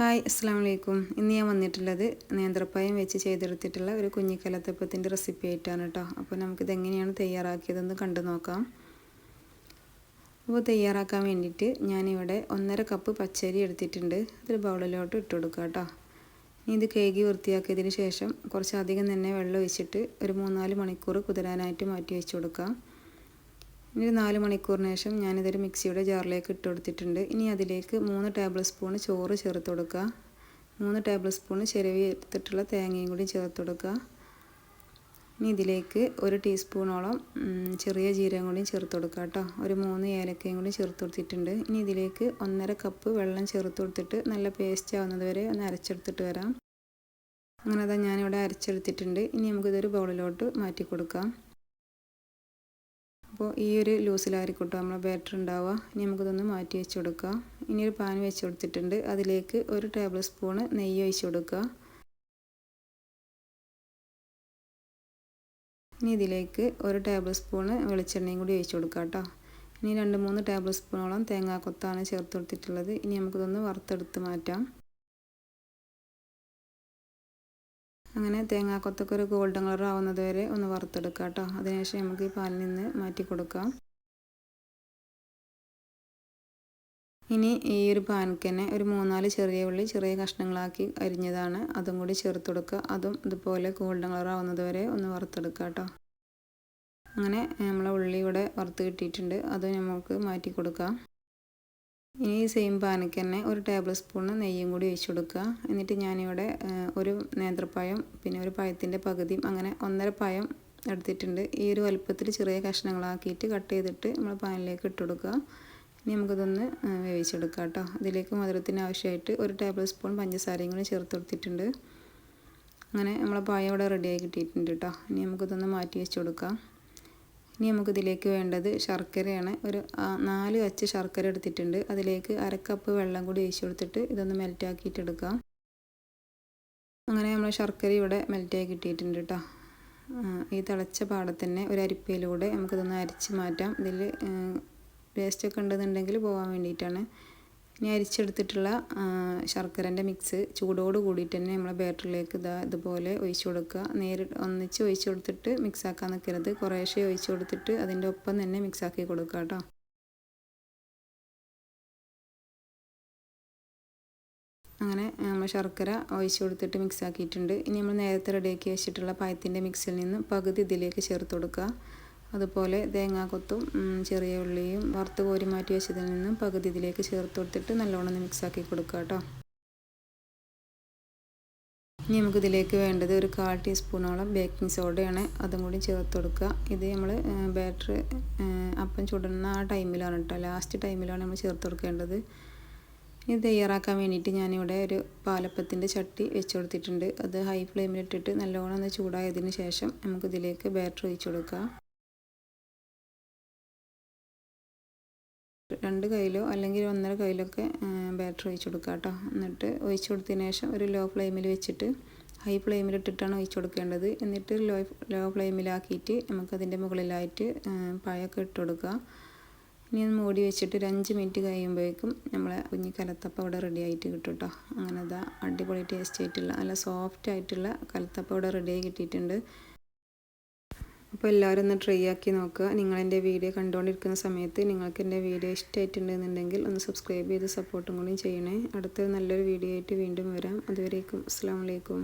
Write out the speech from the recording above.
Hi അസ്സാം വലൈക്കും ഇന്ന് ഞാൻ വന്നിട്ടുള്ളത് നേന്ത്രപ്പായം വെച്ച് ചെയ്തെടുത്തിട്ടുള്ള ഒരു കുഞ്ഞിക്കലത്തപ്പത്തിന്റെ റെസിപ്പി ആയിട്ടാണ് കേട്ടോ അപ്പോൾ നമുക്കിത് എങ്ങനെയാണ് തയ്യാറാക്കിയതെന്ന് കണ്ടു നോക്കാം. അപ്പോൾ തയ്യാറാക്കാൻ വേണ്ടിയിട്ട് ഞാനിവിടെ ഒന്നര കപ്പ് പച്ചരി എടുത്തിട്ടുണ്ട്. അതൊരു ബൗളിലോട്ട് ഇട്ട് കൊടുക്കുക കേട്ടോ ഇനി ഇത് കേകി വൃത്തിയാക്കിയതിന് ശേഷം കുറച്ചധികം തന്നെ വെള്ളം ഒഴിച്ചിട്ട് ഒരു മൂന്നാൽ മണിക്കൂർ കുതിരാനായിട്ട് മാറ്റി വെച്ച് കൊടുക്കാം. ഇനി ഒരു നാല് മണിക്കൂറിന് ശേഷം ഞാനിതൊരു മിക്സിയുടെ ജാറിലേക്ക് ഇട്ട് കൊടുത്തിട്ടുണ്ട്. ഇനി അതിലേക്ക് മൂന്ന് ടേബിൾ സ്പൂൺ ചോറ് ചേർത്ത് കൊടുക്കുക. മൂന്ന് ടേബിൾ സ്പൂൺ ചിരവി എടുത്തിട്ടുള്ള തേങ്ങയും കൂടി ചേർത്ത് കൊടുക്കുക. ഇനി ഇതിലേക്ക് ഒരു ടീസ്പൂണോളം ചെറിയ ജീരകം കൂടി ചേർത്ത് കൊടുക്കുക കേട്ടോ. ഒരു മൂന്ന് ഏലക്കയും കൂടി ചേർത്ത് കൊടുത്തിട്ടുണ്ട്. ഇനി ഇതിലേക്ക് ഒന്നര കപ്പ് വെള്ളം ചേർത്ത് കൊടുത്തിട്ട് നല്ല പേസ്റ്റ് ആവുന്നത് വരെ ഒന്ന് അരച്ചെടുത്തിട്ട് വരാം. അങ്ങനെ അതാ ഞാനിവിടെ അരച്ചെടുത്തിട്ടുണ്ട്. ഇനി നമുക്കിതൊരു ബൗളിലോട്ട് മാറ്റി കൊടുക്കാം. അപ്പോൾ ഈ ഒരു ലൂസിലായിരിക്കട്ടോ നമ്മളെ ബാറ്റർ ഉണ്ടാവുക. ഇനി നമുക്കിതൊന്ന് മാറ്റി വെച്ച് കൊടുക്കുക ഇനി ഒരു പാൻ വെച്ച് കൊടുത്തിട്ടുണ്ട്. അതിലേക്ക് ഒരു ടേബിൾ സ്പൂണ് നെയ്യ് ഒഴിച്ച് കൊടുക്കുക. ഇനി ഇതിലേക്ക് ഒരു ടേബിൾ സ്പൂണ് വെളിച്ചെണ്ണയും കൂടി ഒഴിച്ച് കൊടുക്കുക കേട്ടോ. ഇനി രണ്ട് മൂന്ന് ടേബിൾ സ്പൂണോളം തേങ്ങാക്കൊത്താണ് ചേർത്ത് കൊടുത്തിട്ടുള്ളത്. ഇനി നമുക്കിതൊന്ന് വറുത്തെടുത്ത് മാറ്റാം. അങ്ങനെ തേങ്ങാക്കൊത്തൊക്കെ ഒരു ഗോൾഡൻ കളർ ആവുന്നത് വരെ ഒന്ന് വറുത്തെടുക്കുക കേട്ടോ. അതിനുശേഷം നമുക്ക് ഈ പാലിൽ നിന്ന് മാറ്റി കൊടുക്കാം. ഇനി ഈ ഒരു പാനക്ക് തന്നെ ഒരു മൂന്നാൽ ചെറിയ ഉള്ളി ചെറിയ കഷ്ണങ്ങളാക്കി അരിഞ്ഞതാണ്. അതും കൂടി ചേർത്ത് കൊടുക്കുക. അതും ഇതുപോലെ ഗോൾഡൻ കളർ ആവുന്നത് വരെ ഒന്ന് വറുത്തെടുക്കുക കേട്ടോ. അങ്ങനെ നമ്മളെ ഉള്ളി ഇവിടെ വറുത്ത് കിട്ടിയിട്ടുണ്ട്. അത് നമുക്ക് മാറ്റി കൊടുക്കാം. ഇനി ഈ സെയിം പാനയ്ക്ക് തന്നെ ഒരു ടേബിൾ സ്പൂണ് നെയ്യും കൂടി ഒഴിച്ചു കൊടുക്കുക. എന്നിട്ട് ഞാനിവിടെ ഒരു നേന്ത്രപ്പായം പിന്നെ ഒരു പഴത്തിന്റെ പകുതിയും അങ്ങനെ ഒന്നര പഴം എടുത്തിട്ടുണ്ട്. ഈ ഒരു വലുപ്പത്തിൽ ചെറിയ കഷ്ണങ്ങളാക്കിയിട്ട് കട്ട് ചെയ്തിട്ട് നമ്മൾ പാനിലേക്ക് ഇട്ട് കൊടുക്കുക. ഇനി നമുക്കിതൊന്ന് വേവിച്ചെടുക്കാം കേട്ടോ. ഇതിലേക്ക് മധുരത്തിന് ആവശ്യമായിട്ട് ഒരു ടേബിൾ സ്പൂൺ പഞ്ചസാരയും കൂടി ചേർത്ത് കൊടുത്തിട്ടുണ്ട്. അങ്ങനെ നമ്മളെ പായ ഇവിടെ റെഡിയായി കിട്ടിയിട്ടുണ്ട് കേട്ടോ. ഇനി നമുക്കിതൊന്ന് മാറ്റി വെച്ച് കൊടുക്കാം. ഇനി നമുക്ക് ഇതിലേക്ക് വേണ്ടത് ശർക്കരയാണ്. ഒരു നാല് അച്ച് ശർക്കര എടുത്തിട്ടുണ്ട്. അതിലേക്ക് അരക്കപ്പ് വെള്ളം കൂടി ഒഴിച്ചു കൊടുത്തിട്ട് ഇതൊന്ന് മെൽറ്റാക്കിയിട്ട് എടുക്കാം അങ്ങനെ നമ്മൾ ശർക്കര ഇവിടെ മെൽറ്റായി കിട്ടിയിട്ടുണ്ട് കേട്ടോ ഈ തിളച്ച തന്നെ ഒരു അരിപ്പയിലൂടെ നമുക്കിതൊന്ന് അരിച്ച് മാറ്റാം. ഇതിൽ വേസ്റ്റൊക്കെ ഉണ്ടെന്നുണ്ടെങ്കിൽ പോകാൻ വേണ്ടിയിട്ടാണ്. ഇനി അരിച്ചെടുത്തിട്ടുള്ള ശർക്കരന്റെ മിക്സ് ചൂടോട് കൂടിയിട്ട് തന്നെ നമ്മളെ ബാറ്ററിലേക്ക് ഇതാ ഇതുപോലെ ഒഴിച്ചു കൊടുക്കുക. നേരിട്ട് ഒന്നിച്ച് ഒഴിച്ചു കൊടുത്തിട്ട് മിക്സാക്കാൻ നിൽക്കരുത് കുറേശ്ശെ ഒഴിച്ചു കൊടുത്തിട്ട് അതിന്റെ ഒപ്പം തന്നെ മിക്സാക്കി കൊടുക്കുക കേട്ടോ. അങ്ങനെ നമ്മൾ ശർക്കര ഒഴിച്ച് കൊടുത്തിട്ട് മിക്സ് ആക്കിയിട്ടുണ്ട്. ഇനി നമ്മൾ നേരത്തെ റെഡിയാക്കി വെച്ചിട്ടുള്ള പായത്തിന്റെ മിക്സിൽ നിന്ന് പകുതി ഇതിലേക്ക് ചേർത്ത് കൊടുക്കുക. അതുപോലെ തേങ്ങാക്കൊത്തും ചെറിയ ഉള്ളിയും വറുത്ത് കോരി മാറ്റി വെച്ചതിൽ നിന്നും പകുതി ഇതിലേക്ക് ചേർത്ത് കൊടുത്തിട്ട് നല്ലോണം മിക്സാക്കി കൊടുക്കുക കേട്ടോ. ഇനി നമുക്കിതിലേക്ക് വേണ്ടത് ഒരു കാൽ ടീസ്പൂണോളം ബേക്കിംഗ് സോഡയാണ് അതും കൂടി ചേർത്ത് കൊടുക്കുക. ഇത് നമ്മൾ ബാറ്റർ അപ്പം ചുടുന്ന ആ ടൈമിലാണ് കേട്ടോ. ലാസ്റ്റ് ടൈമിലാണ് നമ്മൾ ചേർത്ത് കൊടുക്കേണ്ടത്. ഇത് തയ്യാറാക്കാൻ വേണ്ടിയിട്ട് ഞാനിവിടെ ഒരു പാലപ്പത്തിന്റെ ചട്ടി വെച്ച് കൊടുത്തിട്ടുണ്ട്. അത് ഹൈ ഫ്ലെയിമിലിട്ടിട്ട് നല്ലോണം ഒന്ന് ചൂടായതിന് ശേഷം നമുക്കിതിലേക്ക് ബാറ്റർ ഒഴിച്ചു കൊടുക്കാം. രണ്ട് കയ്യിലോ അല്ലെങ്കിൽ ഒന്നര കയ്യിലൊക്കെ ബാറ്റർ ഒഴിച്ചു കൊടുക്കുക കേട്ടോ എന്നിട്ട് ഒഴിച്ചു കൊടുത്തതിന് ശേഷം ഒരു ലോ ഫ്ലെയിമിൽ വെച്ചിട്ട് ഹൈ ഫ്ലെയിമിൽ ഇട്ടിട്ടാണ് ഒഴിച്ചു കൊടുക്കേണ്ടത്. എന്നിട്ട് ലോ ലോ ഫ്ലെയിമിലാക്കിയിട്ട് നമുക്കതിന്റെ മുകളിലായിട്ട് പഴമൊക്കെ ഇട്ട് കൊടുക്കുക ഇനി ഒന്ന് മൂടി വെച്ചിട്ട് ഒരു അഞ്ച് മിനിറ്റ് കഴിയുമ്പോഴേക്കും നമ്മളെ കുഞ്ഞി കലത്തപ്പ ഇവിടെ റെഡി ആയിട്ട് കിട്ടും കേട്ടോ അങ്ങനെ അതാ അടിപൊളി ടേസ്റ്റ് ആയിട്ടുള്ള നല്ല സോഫ്റ്റ് ആയിട്ടുള്ള കലത്തപ്പ ഇവിടെ റെഡിയായി കിട്ടിയിട്ടുണ്ട്. അപ്പോൾ എല്ലാവരും ഒന്ന് ട്രൈ ആക്കി നോക്കുക. നിങ്ങളെന്റെ വീഡിയോ കണ്ടുകൊണ്ടിരിക്കുന്ന സമയത്ത് നിങ്ങൾക്ക് എന്റെ വീഡിയോ ഇഷ്ടമായിട്ടുണ്ടെന്നുണ്ടെങ്കിൽ ഒന്ന് സബ്സ്ക്രൈബ് ചെയ്ത് സപ്പോർട്ടും കൂടി ചെയ്യണേ. അടുത്ത നല്ലൊരു വീഡിയോ ആയിട്ട് വീണ്ടും വരാം. അതുവരേക്കും. അസ്സാം വലൈക്കും